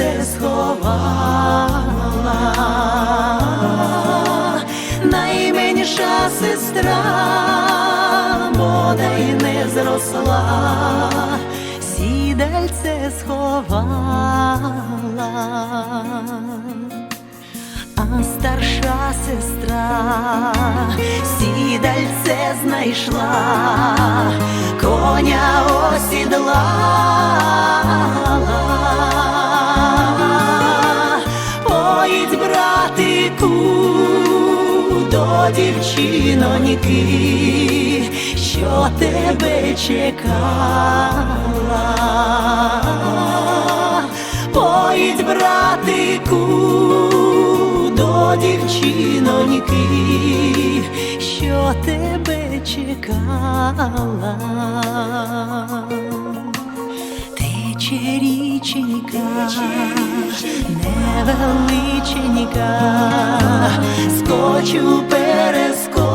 сідальце сховала, найменша сестра, бодай не зросла, сідальце сховала. А старша сестра сідальце знайшла, коня осідлала, до дівчиноньки, що тебе чекала. Поїдь, братику, до дівчиноньки, що тебе чекала. Річенька, невеличенька, скочу перескочу,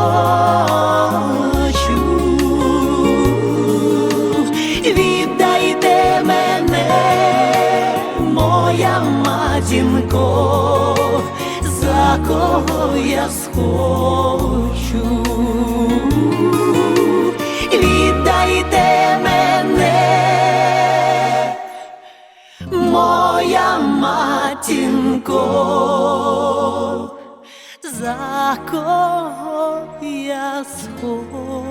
віддайте мене, моя матінко, за кого я схочу, матінко, за кого я схочу.